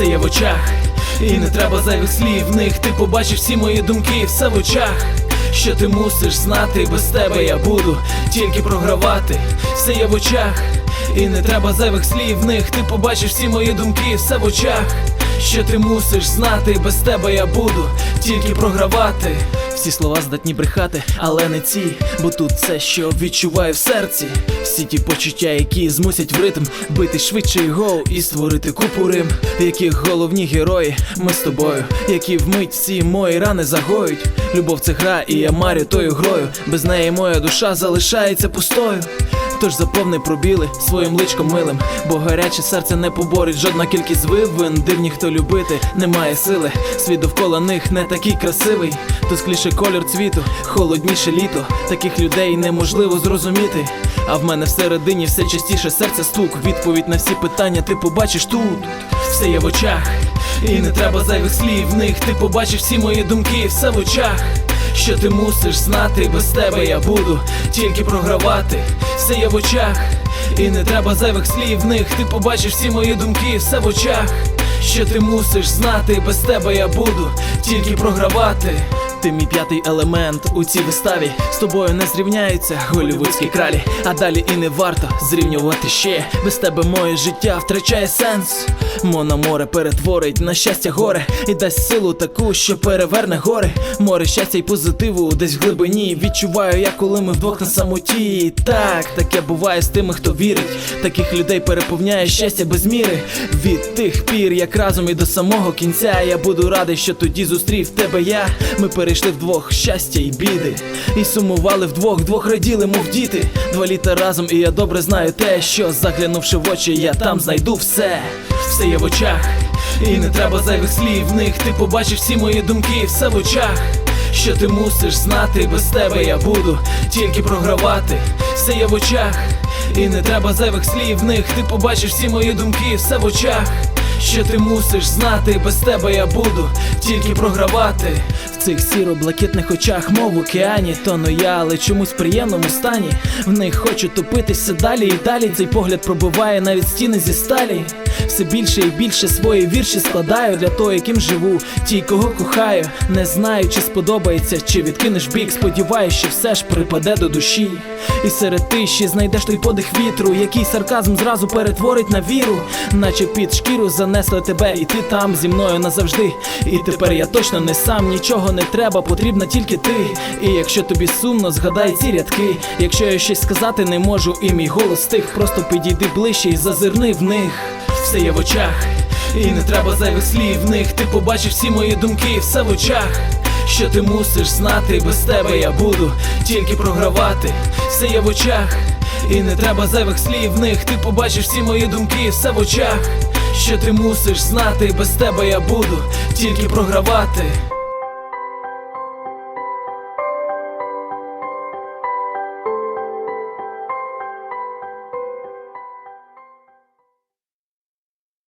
все є в очах, і не треба зайвих слів. В них ти побачив всі мої думки, все в очах. Що ти мусиш знати, без тебе я буду тільки програвати, все є в очах, і не треба зайвих слів. В них ти побачиш всі мої думки, все в очах. Що ти мусиш знати, без тебе я буду тільки програвати. Всі слова здатні брехати, але не ці, бо тут це, що відчуваю в серці. Всі ті почуття, які змусять в ритм бити швидше і гол і створити купу рим, яких головні герої ми з тобою, які вмить всі мої рани загоють. Любов це гра, і я марю тою грою. Без неї моя душа залишається пустою. Тож заповни пробіли своїм личком милим, бо гаряче серце не поборить жодна кількість вивин. Дивні, хто любити, немає сили. Світ довкола них не такий красивий. Тускліше колір цвіту, холодніше літо. Таких людей неможливо зрозуміти. А в мене всередині все частіше серце стук. Відповідь на всі питання ти побачиш тут. Все є в очах, і не треба зайвих слів. В них ти побачиш всі мої думки, все в очах. Що ти мусиш знати, без тебе я буду тільки програвати, все є в очах, і не треба зайвих слів. В них ти побачиш всі мої думки, все в очах. Що ти мусиш знати, без тебе я буду тільки програвати. Ти мій п'ятий елемент у цій виставі з тобою не зрівняються голівудські кралі, а далі і не варто зрівнювати ще. Без тебе моє життя втрачає сенс. Мона море перетворить на щастя горе і дасть силу таку, що переверне гори. Море щастя й позитиву десь в глибині. Відчуваю я, коли ми вдвох на самоті. Так, таке буває з тими, хто вірить. Таких людей переповняє щастя без міри. Від тих пір, як разом і до самого кінця. Я буду радий, що тоді зустрів тебе я. Ми перейшли вдвох щастя і біди. І сумували вдвох, двох раділи, мов діти. Два літа разом, і я добре знаю те, що заглянувши в очі, я там знайду все. Все є в очах, і не треба зайвих слів. В них ти побачиш всі мої думки, все в очах. Що ти мусиш знати, без тебе я буду тільки програвати, все є в очах, і не треба зайвих слів. В них ти побачиш всі мої думки, все в очах. Що ти мусиш знати, без тебе я буду тільки програвати. Цих сіро-блакитних очах, мов в океані, тону я, але чомусь в приємному стані. В них хочу топитися далі і далі. Цей погляд пробиває навіть стіни зі сталі. Все більше і більше свої вірші складаю для того, яким живу. Ті, кого кохаю, не знаю, чи сподобається, чи відкинеш бік. Сподіваюсь, що все ж припаде до душі. І серед тиші знайдеш той подих вітру, який сарказм зразу перетворить на віру, наче під шкіру занесло тебе, і ти там зі мною назавжди. І тепер я точно не сам, нічого не треба, потрібна тільки ти. І якщо тобі сумно, згадай ці рядки. Якщо я щось сказати не можу, і мій голос стих, просто підійди ближче і зазирни в них. Все є в очах, і не треба зайвих слів. В них ти побачиш всі мої думки, все в очах. Що ти мусиш знати, без тебе я буду тільки програвати, все є в очах, і не треба зайвих слів. В них ти побачиш всі мої думки, все в очах. Що ти мусиш знати, без тебе я буду тільки програвати.